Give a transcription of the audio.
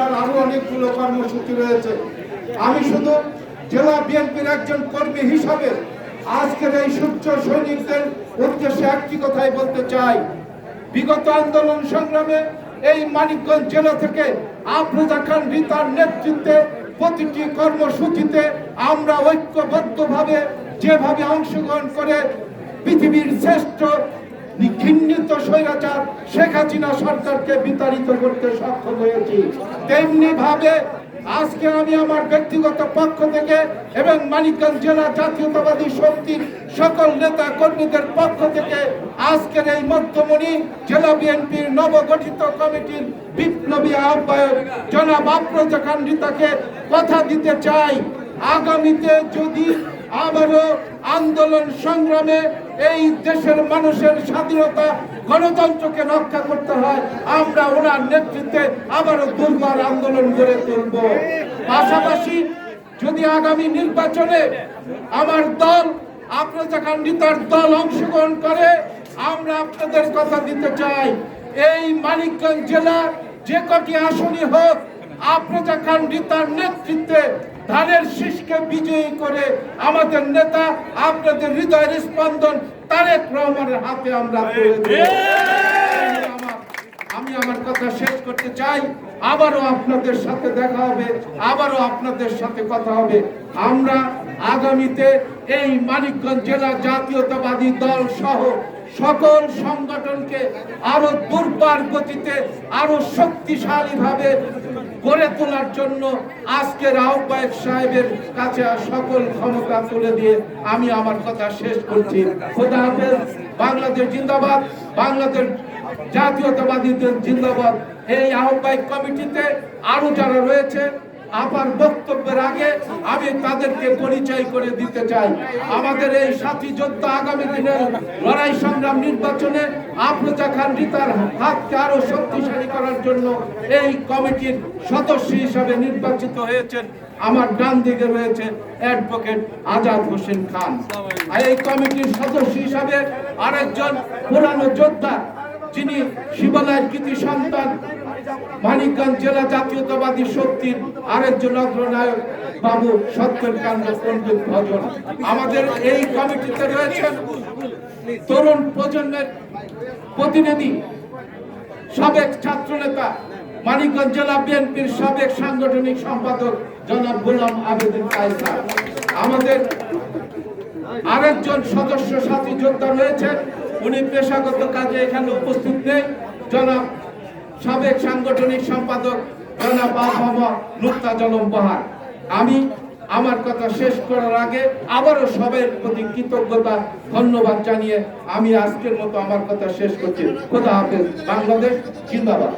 জেলার আরও অনেকগুলো কর্মসূচি রয়েছে। আমি শুধু জেলা বিএনপির একজন কর্মী হিসাবে আজকের এই সূর্য সৈনিকদের উদ্দেশ্যে একটি কথাই বলতে চাই। বিগত আন্দোলন সংগ্রামে এই মানিকগঞ্জ জেলা থেকে আফরোজা খান রিতার নেতৃত্বে প্রতিটি কর্মসূচিতে আমরা ঐক্যবদ্ধভাবে যেভাবে অংশগ্রহণ করে পৃথিবীর শ্রেষ্ঠ স্বৈরাচার শেখ হাসিনা সরকারকে বিতাড়িত করতে সক্ষম হয়েছি। তেমনি ভাবে আজকে আমি আমার ব্যক্তিগত পক্ষ থেকে এবং মানিকগঞ্জ জেলা জাতীয়তাবাদী শক্তির সকল নেতা কর্মীদের পক্ষ থেকে আজকের এই মধ্যমণি জেলা বিএনপির নবগঠিত কমিটির বিপ্লবী আহ্বায়ক জনাব আফরোজা খান রিতাকে কথা দিতে চাই। আগামীতে যদি আবারও আন্দোলন সংগ্রামে এই দেশের মানুষের স্বাধীনতা গণতন্ত্রকে রক্ষা করতে হয়, আমরা ওনার নেতৃত্বে আবারও দুর্বার আন্দোলন গড়ে তুলব। পাশাপাশি যদি আগামী নির্বাচনে আমার দল, আপনার কান্ডিতার দল অংশগ্রহণ করে, আমরা আপনাদের কথা দিতে চাই। এই মানিকগঞ্জ জেলা যে কটি আসনই হোক আফরোজা রিতার নেতৃত্বে ধানের শীষকে বিজয়ী করে আমাদের নেতা আপনাদের হৃদয়ের স্পন্দন তারেক রহমানের হাতে। আমার- আমি আমার কথা শেষ করতে চাই আবারও আপনাদের সাথে দেখা হবে আবারও আপনাদের সাথে কথা হবে আমরা আগামীতে এই মানিকগঞ্জ জেলা জাতীয়তাবাদী দল সহ সকল সংগঠনকে আরও দুর্বার গতিতে আরও শক্তিশালী ভাবে গড়ে তোলার জন্য আজকের আহ্বায়ক সাহেবের কাছে সকল ক্ষমতা তুলে দিয়ে আমি আমার কথা শেষ করছি। খোদা হাফেজ, বাংলাদেশ জিন্দাবাদ, বাংলাদেশ জাতীয়তাবাদীদের জিন্দাবাদ। এই আহ্বায়ক কমিটিতে আরও যারা রয়েছে আমার বক্তব্যের আগে আমি তাদেরকে পরিচয় করে দিতে চাই। আমাদের এই সাথী যোদ্ধা আগামী দিনের লড়াই সংগ্রাম নির্বাচনে আফরোজা খান রিতার হাতকে আরও শক্তিশালী করার জন্য এই কমিটির সদস্য হিসাবে নির্বাচিত হয়েছেন। আমার ডান দিকে রয়েছে অ্যাডভোকেট আজাদ হোসেন খান। এই কমিটির সদস্য হিসাবে আরেকজন পুরানো যোদ্ধা, যিনি শিবালয়ের কৃতি সন্তান মানিকগঞ্জ জেলা জাতীয়তাবাদী শক্তির আরেকজন অগ্রনায়ক বাবু সত্যের কান্ড পণ্ডিত ভজন। আমাদের এই কমিটিতে রয়েছেন তরুণ প্রজন্মের প্রতিনিধি, সাবেক ছাত্রনেতা, মানিকগঞ্জ জেলা বিএনপির সাবেক সাংগঠনিক সম্পাদক জনাব গোলাম আবেদিন কায়সা আমাদের আরেকজন সদস্য সাথী যোদ্ধা রয়েছেন, উনি পেশাগত কাজে এখানে উপস্থিত নেই। জনাব সাবেক সাংগঠনিক সম্পাদক জনাব আবহাওয়া নুক্তা জলম আমি আমার কথা শেষ করার আগে আবারও সবের প্রতি কৃতজ্ঞতা, ধন্যবাদ জানিয়ে আমি আজকের মতো আমার কথা শেষ করছি। খোদা হাফেজ। বাংলাদেশ জিন্দাবাদ।